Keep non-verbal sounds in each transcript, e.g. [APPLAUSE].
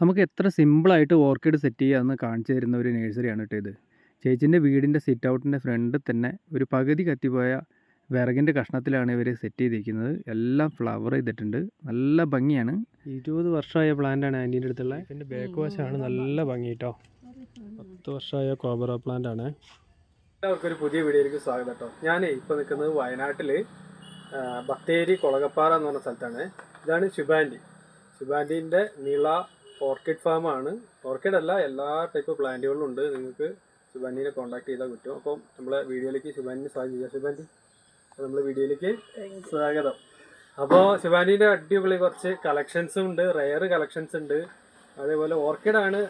നമുക്ക് എത്ര സിമ്പിളായിട്ട് ഓർക്കിഡ് സെറ്റ് ചെയ്യാമെന്ന് കാണിച്ചു തരുന്ന ഒരു നേഴ്സറിയാണ് കേട്ടോ ഇത്. ചേച്ചീന്റെ വീടിന്റെ സിറ്റ് ഔട്ടിന്റെ ഫ്രണ്ടിൽ തന്നെ ഒരു പകുതി കത്തിപ്പോയ വിറകിന്റെ കഷ്ണത്തിലാണ് ഇവർ സെറ്റ് ചെയ്തിരിക്കുന്നത്. എല്ലാം ഫ്ലവർ ചെയ്തിട്ടുണ്ട്. നല്ല ഭംഗിയാണ്. ഇരുപത് വർഷമായ പ്ലാന്റാണ് ആന്റീന്റെ അടുത്തുള്ള ഇതിന്റെ ബാക്ക് വശമാണ് നല്ല ഭംഗി കേട്ടോ. പത്ത് വർഷമായ കോബറ പ്ലാന്റ് ആണ്. എല്ലാവർക്കും ഒരു പുതിയ വീഡിയോയിലേക്ക് സ്വാഗതം കേട്ടോ. ഞാൻ ഇപ്പോൾ നിൽക്കുന്നത് വയനാട്ടിൽ ബത്തേരി കൊളകപ്പാറ എന്ന് പറഞ്ഞ സ്ഥലത്താണ്. ഇതാണ് ശുഭാന്റി ശുഭാന്റീന്റെ നിള ഓർക്കിഡ് ഫാം ആണ് ഓർക്കിഡ് അല്ല എല്ലാ ടൈപ്പ് പ്ലാന്റുകളും ഉണ്ട്. നിങ്ങൾക്ക് ശുഭാനിനെ കോൺടാക്ട് ചെയ്താൽ കിട്ടും. അപ്പം നമ്മളെ വീഡിയോയിലേക്ക് ശുഭാനിനെ സ്വാഗതം ചെയ്യാം. ശുഭാന്റി നമ്മളെ വീഡിയോയിലേക്ക് സ്വാഗതം. അപ്പോൾ ശിവാനിയുടെ അടിപൊളി കുറച്ച് കളക്ഷൻസും ഉണ്ട്. റെയർ കളക്ഷൻസ് ഉണ്ട്. അതേപോലെ ഓർക്കിഡാണ്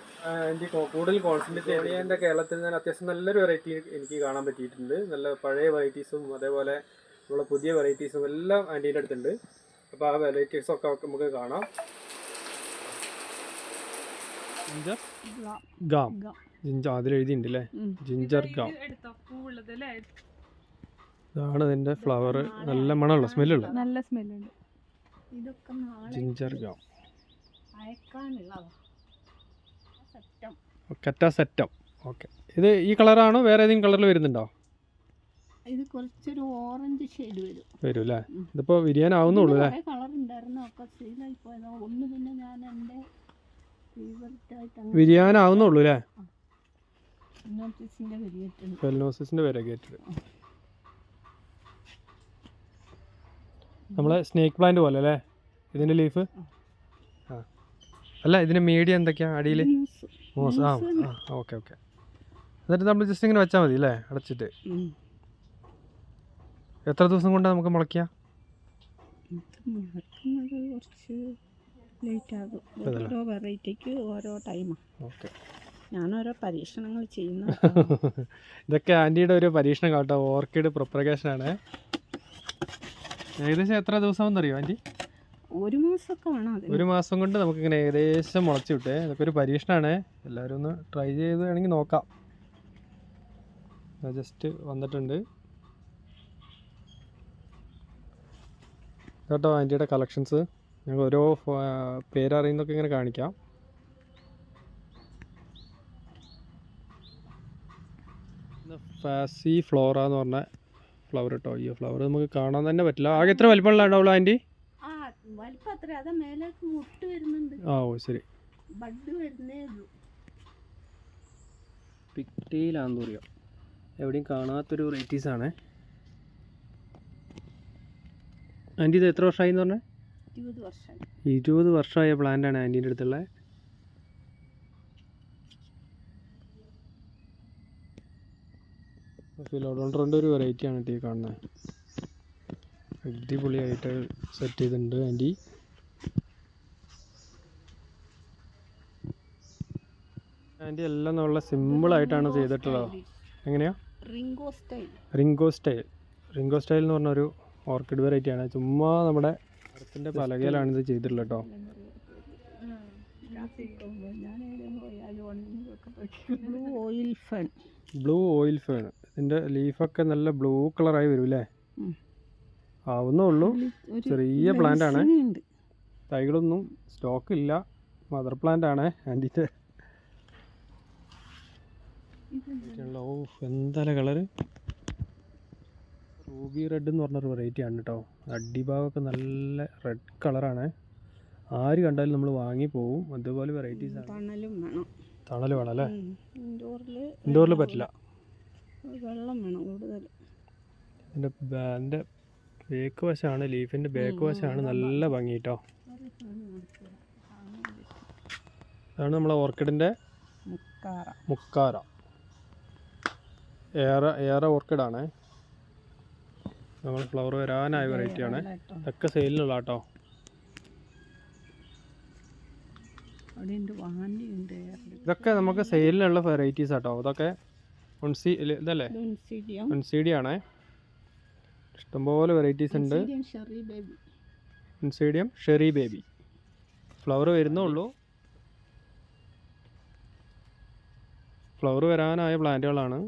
എനിക്ക് കൂടുതൽ കോൺസെൻട്രേറ്റ് ചെയ്യുന്നത്. എന്റെ കേരളത്തിൽ നിന്ന് അത്യാവശ്യം നല്ലൊരു വെറൈറ്റി എനിക്ക് കാണാൻ പറ്റിയിട്ടുണ്ട്. നല്ല പഴയ വെറൈറ്റീസും അതേപോലെ നമ്മളെ പുതിയ വെറൈറ്റീസും എല്ലാം ആന്റീന്റെ അടുത്തുണ്ട്. അപ്പോൾ ആ വെറൈറ്റീസൊക്കെ നമുക്ക് കാണാം. ഗാം. ജിഞ്ചർ അതിൽ എഴുതിയിട്ടുണ്ട് അല്ലേ ജിഞ്ചർ ഗാം. ഇതാണ് ഇതിന്റെ ഫ്ലവർ നല്ല മണമുള്ള സ്മെല്ലുള്ള നല്ല സ്മെല്ലുണ്ട് ഇതൊക്കെ ജിഞ്ചർ ഗാം. കറ്റ സെറ്റം. ഓക്കെ. ഇത് ഈ കളറാണോ? വേറെ ഏതെങ്കിലും കളറിൽ വരുന്നുണ്ടോ? ഇത് കുറച്ചൊരു ഓറഞ്ച് ഷെയ്ഡ് വരും. വരും അല്ലേ ഇതിപ്പോൾ വിരിയാനാവുന്നുള്ളൂ അല്ലേ? കളർ ഉണ്ടായിരുന്നു. ഒക്കെ സെയിലായി പോയതാ. ഒന്ന് പിന്നെ ഞാൻ എന്റെ അങ്ങനെ വിരിയാനാവുന്നുള്ളൂ അല്ലേ നമ്മളെ സ്നേക്ക് പ്ലാന്റ് പോലെ അല്ലേ ഇതിന്റെ ലീഫ് ആ. അല്ല ഇതിന്റെ മീഡിയം എന്തൊക്കെയാ? അടിയിൽ മോസ് ആ ആ ഓക്കെ ഓക്കെ എന്നിട്ട് നമ്മൾ ജസ്റ്റ് ഇങ്ങനെ വെച്ചാൽ മതി അല്ലേ അടച്ചിട്ട് എത്ര ദിവസം കൊണ്ടാണ് നമുക്ക് മുളയ്ക്കാം? മുളക്കുന്നത് കുറച്ച് ലേറ്റ് ആകും ഓരോ വെറൈറ്റിക്ക് ഓരോ ടൈമാണ് ഓക്കെ. ഞാനോരോ പരീക്ഷണങ്ങൾ ചെയ്യുന്നു [LAUGHS] ഇതൊക്കെ ആന്റിയുടെ ഒരു പരീക്ഷണം കേട്ടോ. ഓർക്കിഡ് പ്രൊപ്പറേഷൻ ആണ് ഏകദേശം എത്ര ദിവസം എന്നറിയോ ആന്റി ഒരു മാസമൊക്കെ വേണം ഒരു മാസം കൊണ്ട് നമുക്ക് ഇങ്ങനെ ഏകദേശം മുളച്ചു വിട്ടേ ഇതൊക്കെ ഒരു പരീക്ഷണമാണ് എല്ലാവരും ഒന്ന് ട്രൈ ചെയ്ത് വേണമെങ്കിൽ നോക്കാം. ജസ്റ്റ് വന്നിട്ടുണ്ട്. കേട്ടോ ആന്റിയുടെ കളക്ഷൻസ് ഞങ്ങൾ ഓരോ പേരറിയുന്നൊക്കെ ഇങ്ങനെ കാണിക്കാം. ഫാസി ഫ്ലോറ എന്ന് പറഞ്ഞ ഫ്ലവർ കേട്ടോ ഈ ഫ്ലവർ നമുക്ക് കാണാൻ തന്നെ പറ്റില്ല. ആകെ എത്ര വലിപ്പമുള്ള ഉണ്ടാവുള്ളൂ ആന്റി? ആ ഓ ശരി. പറയാം. എവിടെയും കാണാത്തൊരു വെറൈറ്റീസ് ആണ്. ആന്റി ഇത് എത്ര വർഷമായി എന്ന് പറഞ്ഞാൽ ഇരുപത് വർഷം ഇരുപത് വർഷമായ പ്ലാന്റാണ് ആണ് ആന്റീന്റെ അടുത്തുള്ള ഫിലോഡോണ്ടറിന്റെ ഒരു വെറൈറ്റി ആണ് ടീ കാണുന്നത് അടിപൊളിയായിട്ട് സെറ്റ് ചെയ്തിട്ടുണ്ട് ആന്റി ആന്റി എല്ലാം നല്ല സിമ്പിളായിട്ടാണ് ചെയ്തിട്ടുള്ളത്. എങ്ങനെയാ? Ringo style Ringo style Ringo style എന്ന് പറഞ്ഞൊരു ഓർക്കിഡ് വെറൈറ്റിയാണ് ചുമ്മാ നമ്മുടെ മരത്തിന്റെ പലകയിലാണ് ഇത് ചെയ്തിട്ടുള്ളത് കേട്ടോ. Blue oil fern blue oil fern ഇതിന്റെ ലീഫൊക്കെ നല്ല ബ്ലൂ കളറായി വരും അല്ലേ. ആവുന്നേ ഉള്ളൂ ചെറിയ പ്ലാന്റ് ആണ്. തൈകളൊന്നും സ്റ്റോക്ക് ഇല്ല. മദർ പ്ലാന്റ് ആണ്. ആന്റിന്റെ ഓ എന്താ കളറ് റൂബി റെഡ് എന്ന് പറഞ്ഞൊരു വെറൈറ്റി ആണ് കേട്ടോ അടിഭാഗമൊക്കെ നല്ല റെഡ് കളറാണ് ആര് കണ്ടാലും നമ്മൾ വാങ്ങി പോവും. അതുപോലെ വെറൈറ്റീസ് ആണ്. തണലും വേണം. തണൽ വേണം അല്ലേ? ഇൻഡോറിൽ പറ്റില്ല. വെള്ളം വേണം കൂടുതൽ. ഇതിന്റെ ബാന്റെ ബേക്ക് വശമാണ് ലീഫിന്റെ ബേക്ക് വശമാണ് നല്ല ഭംഗി കേട്ടോ അതാണ് നമ്മളെ ഓർക്കിഡിന്റെ മുക്കാറ. ഏറെ ഏറെ ഓർക്കിഡാണ് നമ്മൾ ഫ്ലവർ വരാനായ വെറൈറ്റി ആണ്. ഇതൊക്കെ സെയിലിനുള്ള കേട്ടോ ഇതൊക്കെ നമുക്ക് സെയിലിനുള്ള വെറൈറ്റീസ് ആട്ടോ. ഇതൊക്കെ ഇതല്ലേ? മുൻസിഡി ആണേ ഇഷ്ടംപോലെ വെറൈറ്റീസ് ഉണ്ട്. Sherry baby oncidium sherry baby flower വരുന്നേ ഉള്ളൂ. ഫ്ലവർ വരാനായ പ്ലാന്റുകളാണ്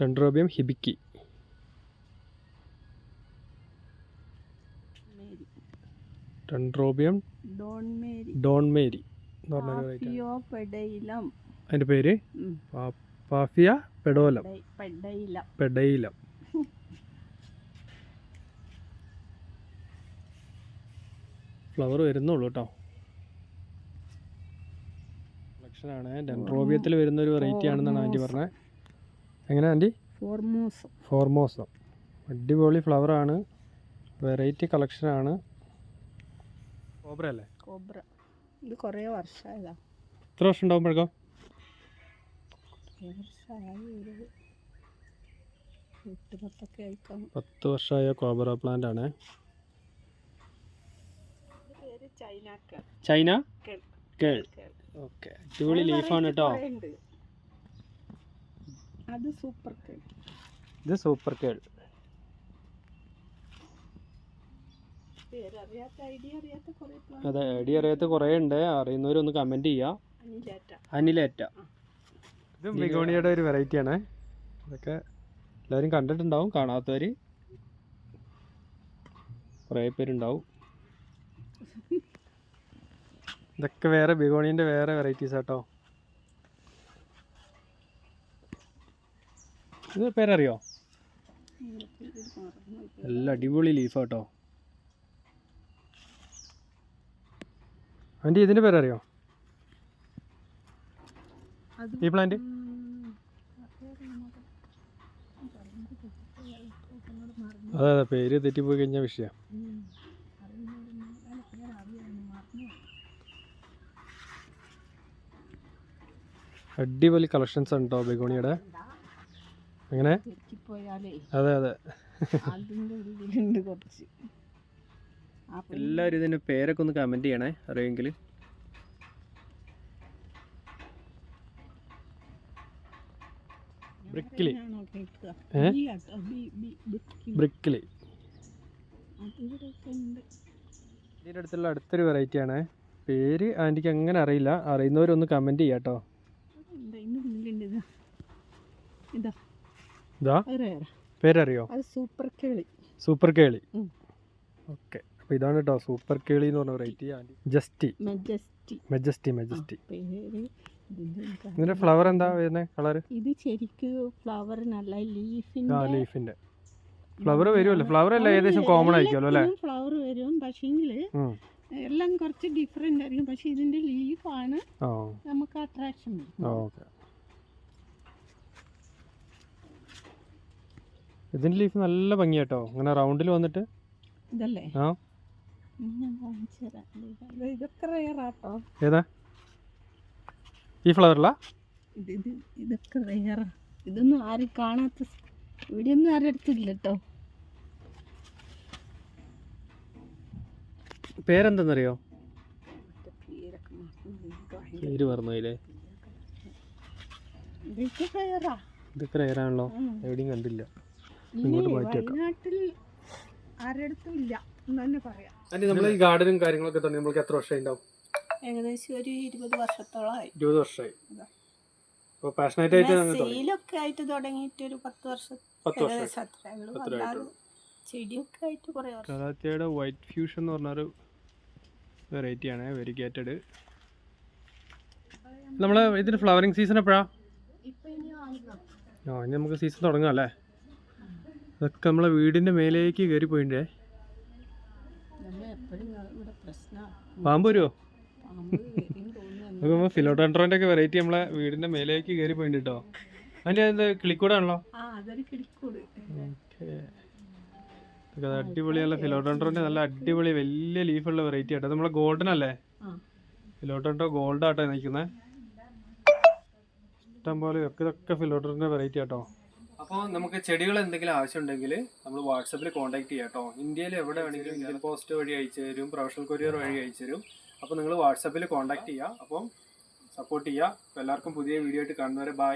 dendrobium Hibiki. Dendrobium Dawn Mary. എന്ന് പറഞ്ഞ വെറൈറ്റി അതിന്റെ പേര്? പാഫിയ പെഡോലം പെഡയിലം ഫ്ലവർ വരുന്നുള്ളൂ കേട്ടോ. കളക്ഷനാണ്. ഡെൻഡ്രോബിയത്തിൽ വരുന്ന ഒരു വെറൈറ്റി ആണെന്നാണ് ആന്റി പറഞ്ഞത്. എങ്ങനെ ആന്റി? ഫോർമോസ്. ഫോർമോസം. അടിപൊളി ഫ്ലവറാണ് വെറൈറ്റി കളക്ഷനാണ് കോബ്ര അല്ലേ? കോബ്ര ഇത് കുറേ വർഷമായതാ. എത്ര വർഷം ഉണ്ടാകുമ്പോഴേക്കോ പത്ത് വർഷമായ കോബ്ര പ്ലാന്റ് ആണ്. China curl. ഓക്കെ. അടിപൊളി ലീഫാണ് കേട്ടോ. അത് സൂപ്പർ കേൾ. ഇത് സൂപ്പർ കേൾ. അതെ ഐഡിയ അറിയാത്ത കുറേ ഉണ്ട്. അറിയുന്നവരൊന്ന് കമന്റ് ചെയ്യുക അനിലേറ്റ. ഇതും ബിഗോണിയുടെ ഒരു വെറൈറ്റിയാണ് അതൊക്കെ ഇതൊക്കെ എല്ലാവരും കണ്ടിട്ടുണ്ടാവും കാണാത്തവർ കുറേ പേരുണ്ടാവും. [LAUGHS] ഇതൊക്കെ വേറെ ബിഗോണിന്റെ വേറെ വെറൈറ്റീസ് ആട്ടോ. ഇത് പേരറിയോ? നല്ല അടിപൊളി ലീഫാട്ടോ അവന്റെ ഇതിന്റെ പേരറിയോ? ഈ പ്ലാന്റ് അതെ അതെ പേര് തെറ്റിപ്പോയി കഴിഞ്ഞ വിഷയം. അടിപൊളി കളക്ഷൻസ് ഉണ്ടോ ബെഗോണിയുടെ. എങ്ങനെ? തെറ്റിപ്പോയാലേ. അതെ അതെ. എല്ലാവരും ഇതിന്റെ പേരൊക്കെ ഒന്ന് കമന്റ് ചെയ്യണേ അറിയുമെങ്കിൽ. ബ്രിക്കിലി. ബ്രിക്കിലി ഇതിന്റെ അടുത്തുള്ള അടുത്തൊരു വെറൈറ്റി ആണ്. പേര് ആന്റിക്ക് അങ്ങനെ അറിയില്ല. അറിയുന്നവരൊന്ന് കമന്റ് ചെയ്യാട്ടോ. ഇതാ. ഇതാ? പേരറിയോ? അത് സൂപ്പർ കേളി. സൂപ്പർ കേളി. ഓക്കെ. അപ്പോൾ ഇതാണ് കേട്ടോ സൂപ്പർ കേളി എന്ന് പറഞ്ഞ വെറൈറ്റി ജസ്റ്റി മെജസ്റ്റി മെജസ്റ്റി മെജസ്റ്റി ഇതിന്റെ ഫ്ലവർ എന്താ വരുന്നത് കളർ ഇത് ശരിക്ക് ഫ്ലവർ നല്ല ആ ലീഫിന്റെ ഫ്ലവർ വരുമല്ലോ ഫ്ലവർ അല്ല ഏകദേശം കോമൺ ആയിരിക്കുമല്ലോ അല്ലേ? ഫ്ലവർ വരും. പക്ഷേങ്കിൽ. എല്ലാം കുറച്ച് ഡിഫറെന്റ് ആയിരിക്കും. പക്ഷേ ഇതിന്റെ ലീഫാണ് നമുക്ക് അട്രാക്ഷൻ ഓക്കെ. ഇതിന്റെ ലീഫ് നല്ല ഭംഗിയാട്ടോ. ഇങ്ങനെ റൗണ്ടിൽ വന്നിട്ട്. ഇതല്ലേ? ആ. ഇതൊക്കെ റെയറാട്ടോ ഏതാ? ഈ ഫ്ലവറില ഇത് ഇത് ഇതൊക്കെ റെയറാ ഇതൊന്നും ആരും കാണാത്ത സ്- ഇവിടെയൊന്നും ആരും അടുത്തില്ല കേട്ടോ പേരെന്തെന്നറിയോ. പേര് പറഞ്ഞില്ലേ ഇതൊക്കെ എവിടെയും കണ്ടില്ല. ഇങ്ങോട്ട് മാറ്റി വെക്കാം. വയനാട്ടിൽ ആരടുത്തും ഇല്ല എന്ന് തന്നെ പറയാം. നമ്മൾ ഈ ഗാർഡനും കാര്യങ്ങളൊക്കെ തന്നെ നമ്മൾക്ക് എത്ര വർഷമായി ഉണ്ടാവും? ഏകദേശം ഒരു ഇരുപത് വർഷത്തോളമായി. ഇരുപത് വർഷമായി. അപ്പോൾ പാഷനേറ്റ് ആയിട്ട് തുടങ്ങി. സെയിലൊക്കെ ആയിട്ട് തുടങ്ങിയിട്ട് ഒരു പത്ത് വർഷം പത്ത് വർഷം. ഏകദേശം അത്രേ ഉള്ളൂ. അത്രേ അല്ലാതെ ചെടിയൊക്കെ ആയിട്ട് കുറേ വർഷം. കലാത്തിയുടെ വൈറ്റ് ഫ്യൂഷൻ എന്ന് പറഞ്ഞൊരു വെറൈറ്റിയാണ് വെരിഗേറ്റഡ് നമ്മൾ ഇതിന് ഫ്ലവറിങ് സീസൺ എപ്പോഴാ? ഇപ്പൊ ഇനി ആയില്ല ആ ഇനി നമുക്ക് സീസൺ തുടങ്ങാം അല്ലേ? ഇതൊക്കെ നമ്മളെ വീടിന്റെ മേലേക്ക് കയറി പോയിട്ടേ പാമ്പ് വരുമോ നമുക്ക് ഒക്കെ വെറൈറ്റി നമ്മളെ വീടിന്റെ മേലേക്ക് കയറി പോയിട്ടുണ്ട് കേട്ടോ അതിന്റെ അത് കിളിക്കൂടാണല്ലോ? ഓക്കെ. അടിപൊളിയുള്ള ഫിലോഡോൺട്രോന്റെ നല്ല അടിപൊളി വലിയ ലീഫുള്ള വെറൈറ്റി ആട്ടോ. നമ്മളെ ഗോൾഡൻ അല്ലേ? ഫിലോട്ടോൺട്രോ ഗോൾഡ് ആട്ടോ നിൽക്കുന്നത് ഇഷ്ടം പോലെ ഒക്കെ ഇതൊക്കെ ഫിലോഡോണിന്റെ വെറൈറ്റി ആട്ടോ. അപ്പോൾ നമുക്ക് ചെടികൾ എന്തെങ്കിലും ആവശ്യമുണ്ടെങ്കിൽ നമ്മൾ വാട്സപ്പിൽ കോൺടാക്ട് ചെയ്യാം കേട്ടോ. ഇന്ത്യയിൽ എവിടെ വേണമെങ്കിലും ഇന്ത്യൻ പോസ്റ്റ് വഴി അയച്ചു തരും പ്രൊഫഷണൽ കൊറിയർ വഴി അയച്ചു തരും. അപ്പോൾ നിങ്ങൾ വാട്സപ്പിൽ കോൺടാക്ട് ചെയ്യുക അപ്പം സപ്പോർട്ട് ചെയ്യുക അപ്പോൾ എല്ലാവർക്കും പുതിയ വീഡിയോ ആയിട്ട് കാണുന്നവരെ ബൈ